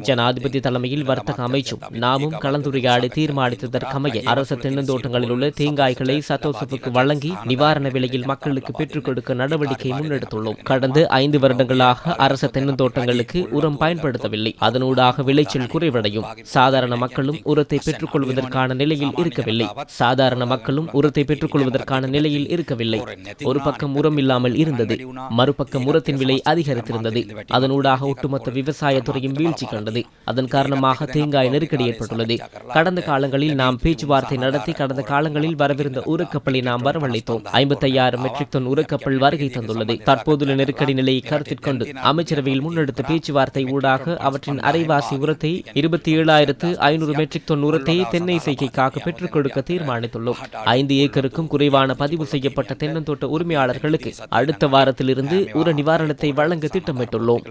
ஜனாதிபதி தலைமையில் வர்த்தக அமைச்சும். நாமும் கலந்துரையாடி தீர்மானித்ததற்கமைய அரசு தென்னந்தோட்டங்களில் உள்ள தேங்காய்களை சத்தோசப்புக்கு வழங்கி நிவாரண விலையில் மக்களுக்கு பெற்றுக் கொடுக்க நடவடிக்கை முன்னெடுத்துள்ளோம். கடந்த ஐந்து வருடங்களாக அரச தென்னந்தோட்டங்களுக்கு உரம் பயன்படுத்தவில்லை. அதனூடாக விளைச்சல் குறைவடையும். சாதாரண மக்களும் உரத்தை பெற்றுக் கொள்வதற்கான நிலையில் இருக்கவில்லை. சாதாரண மக்களும் உரத்தை பெற்றுக்கொள்வதற்கான நிலையில் இருக்கவில்லை. ஒரு பக்கம் உரம் இல்லாமல் இருந்தது. மறுபக்கம் உரத்தின் விலை அதிகரித்திருந்தது அதனூடாக ஒட்டுமொத்த விவசாயத்துறை விவசாயத்துறையும் வீழ்ச்சி கண்டது. அதன் காரணமாக தேங்காய் நெருக்கடி ஏற்பட்டுள்ளது. கடந்த காலங்களில் நாம் பேச்சுவார்த்தை நடத்தி கடந்த காலங்களில் வரவிருந்த உரக்கப்பலை நாம் வரவழைத்தோம். ஐம்பத்தையாயிரம் மெட்ரிக் டன் உரக்கப்பல் வருகை தந்துள்ளது. தற்போதுள்ள நெருக்கடி நிலையை கருத்தில் கொண்டு அமைச்சரவையில் முன்னெடுத்த பேச்சுவார்த்தை ஊடாக அவற்றின் அரைவாசி உரத்தை இருபத்தி ஏழாயிரத்து ஐநூறு மெட்ரிக் டன் உரத்தை தென்னை செய்கைக்காக பெற்றுக் கொடுக்க தீர்மானித்துள்ளோம். ஐந்து ஏக்கருக்கும் குறைவான பதிவு செய்யப்பட்ட தென்னந்தோட்ட உரிமையாளர்களுக்கு அடுத்த வாரத்திலிருந்து உர நிவாரணத்தை வழங்க திட்டமிட்டுள்ளோம்.